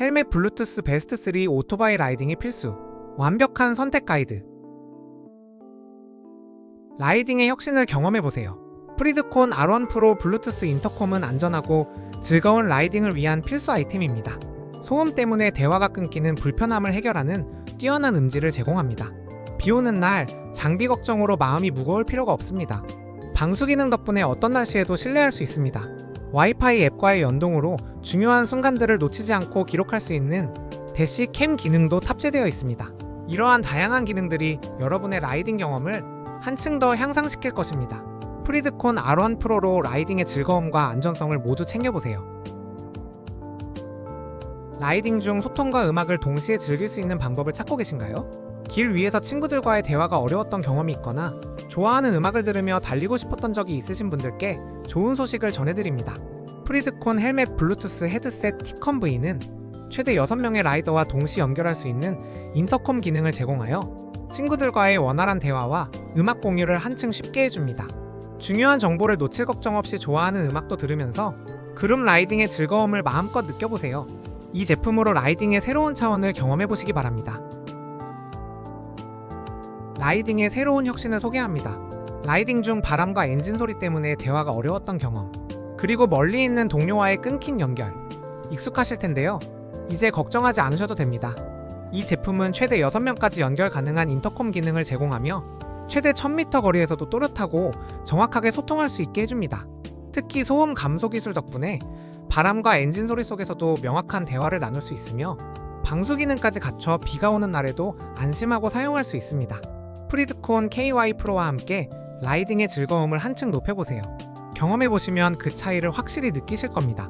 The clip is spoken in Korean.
헬멧 블루투스 베스트 3 오토바이 라이딩이 필수. 완벽한 선택 가이드. 라이딩의 혁신을 경험해 보세요. 프리드콘 R1 프로 블루투스 인터콤은 안전하고 즐거운 라이딩을 위한 필수 아이템입니다. 소음 때문에 대화가 끊기는 불편함을 해결하는 뛰어난 음질을 제공합니다. 비 오는 날 장비 걱정으로 마음이 무거울 필요가 없습니다. 방수 기능 덕분에 어떤 날씨에도 신뢰할 수 있습니다. 와이파이 앱과의 연동으로 중요한 순간들을 놓치지 않고 기록할 수 있는 대시 캠 기능도 탑재되어 있습니다. 이러한 다양한 기능들이 여러분의 라이딩 경험을 한층 더 향상시킬 것입니다. 프리드콘 R1 프로로 라이딩의 즐거움과 안전성을 모두 챙겨보세요. 라이딩 중 소통과 음악을 동시에 즐길 수 있는 방법을 찾고 계신가요? 길 위에서 친구들과의 대화가 어려웠던 경험이 있거나 좋아하는 음악을 들으며 달리고 싶었던 적이 있으신 분들께 좋은 소식을 전해드립니다. 프리드콘 헬멧 블루투스 헤드셋 티컴 V는 최대 6명의 라이더와 동시 연결할 수 있는 인터콤 기능을 제공하여 친구들과의 원활한 대화와 음악 공유를 한층 쉽게 해줍니다. 중요한 정보를 놓칠 걱정 없이 좋아하는 음악도 들으면서 그룹 라이딩의 즐거움을 마음껏 느껴보세요. 이 제품으로 라이딩의 새로운 차원을 경험해 보시기 바랍니다. 라이딩의 새로운 혁신을 소개합니다. 라이딩 중 바람과 엔진 소리 때문에 대화가 어려웠던 경험, 그리고 멀리 있는 동료와의 끊긴 연결, 익숙하실 텐데요. 이제 걱정하지 않으셔도 됩니다. 이 제품은 최대 6명까지 연결 가능한 인터콤 기능을 제공하며 최대 1000m 거리에서도 또렷하고 정확하게 소통할 수 있게 해줍니다. 특히 소음 감소 기술 덕분에 바람과 엔진 소리 속에서도 명확한 대화를 나눌 수 있으며 방수 기능까지 갖춰 비가 오는 날에도 안심하고 사용할 수 있습니다. 프리드콘 KY 프로와 함께 라이딩의 즐거움을 한층 높여보세요. 경험해보시면 그 차이를 확실히 느끼실 겁니다.